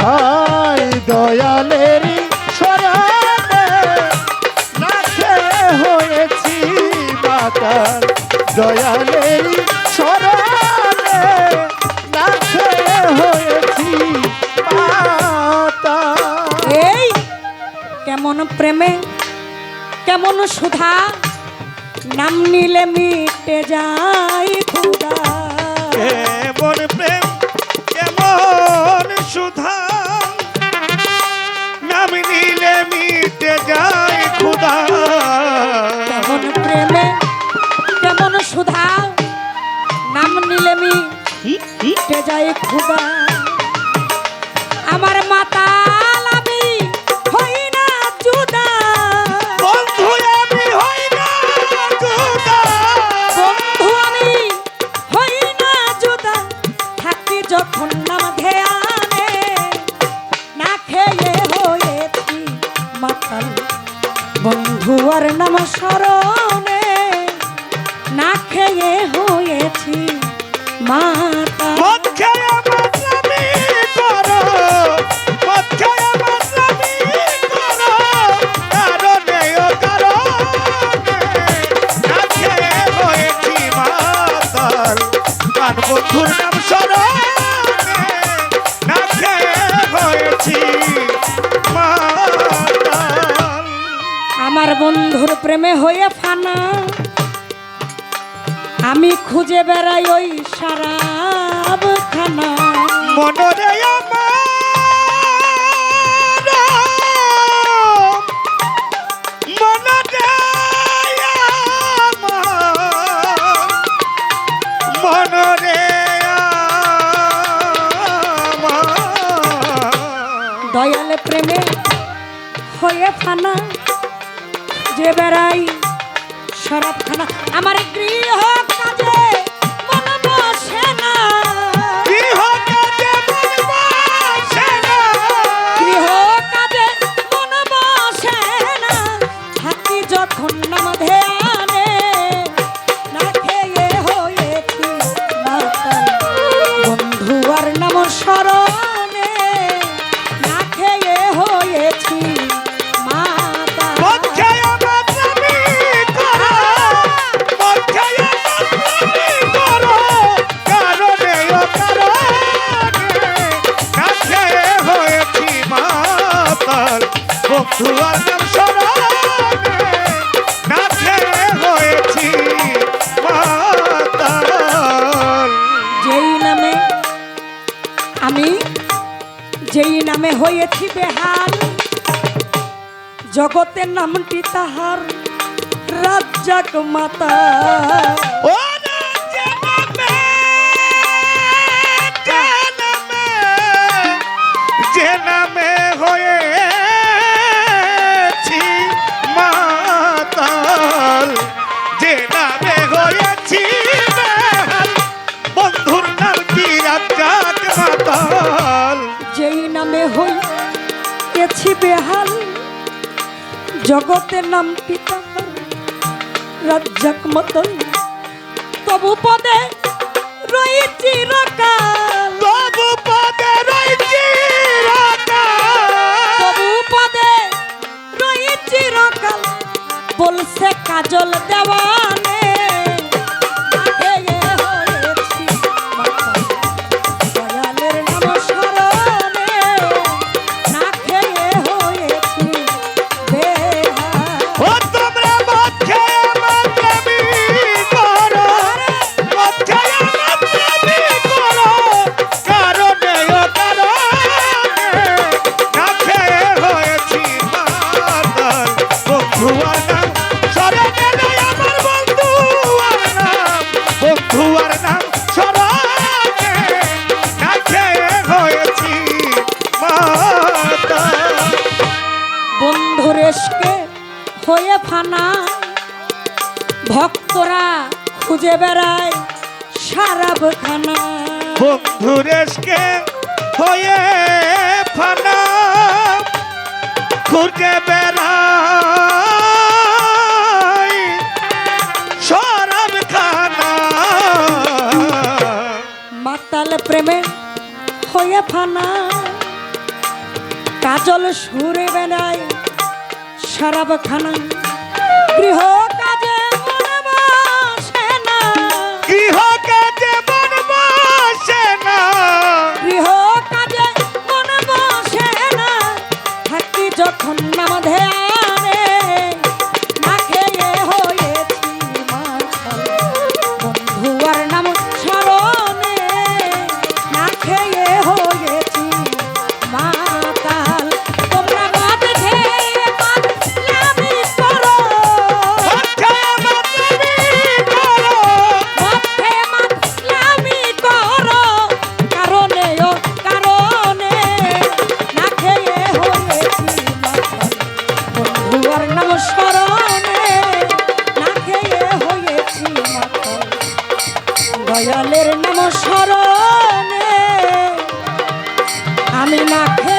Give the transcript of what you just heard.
ভাই দয়ালের সরাতে হয়েছি মাতাল দয়ালের সরাতে না খেয়ে হয়েছি এই, কেমন প্রেমে, কেমন সুধা? নাম নিলে মিটে যায় আমি হই না জুদা থাকি যখন নাম ধ্যানে না খেয়ে হয়েছি মাতাল। বন্ধু আর নাম স্মরণে না খেয়ে হয়েছি মাতা বন্ধুর প্রেমে হয়ে ফানা। আমি খুঁজে বেড়াই ওই সারাব খানা মনরে দয়ালে প্রেমে হয়ে ফানা। যে বেড়াই শরাব খানা আমার গৃহ কাজে হয়েছি বেহাল। জগতের নামটি তাহার রাজ্জাক মাতা। ও রাজ্যে নামে, যে নামে, যে নামে হয়েছি মাতাল। যে নামে হয়েছি বন্ধুর নাম কি রাজ্জাক মাতাল? যেই নামে হয়েছি বেহাল। জগতের নাম পিতা রাজ্জাক মতন তবু পদে রয়েছি রকাল ভক্তরা খুঁজে বেড়ায় সারাবখানা। বন্ধুরেশকে হয়ে ফানা। খুঁজে বেড়ায় সরব খানা মাতাল প্রেমে হয়ে ফানা। কাজল সুরে বেড়ায় সারাব খানা মায়ের নাম স্মরণে আমি মাখে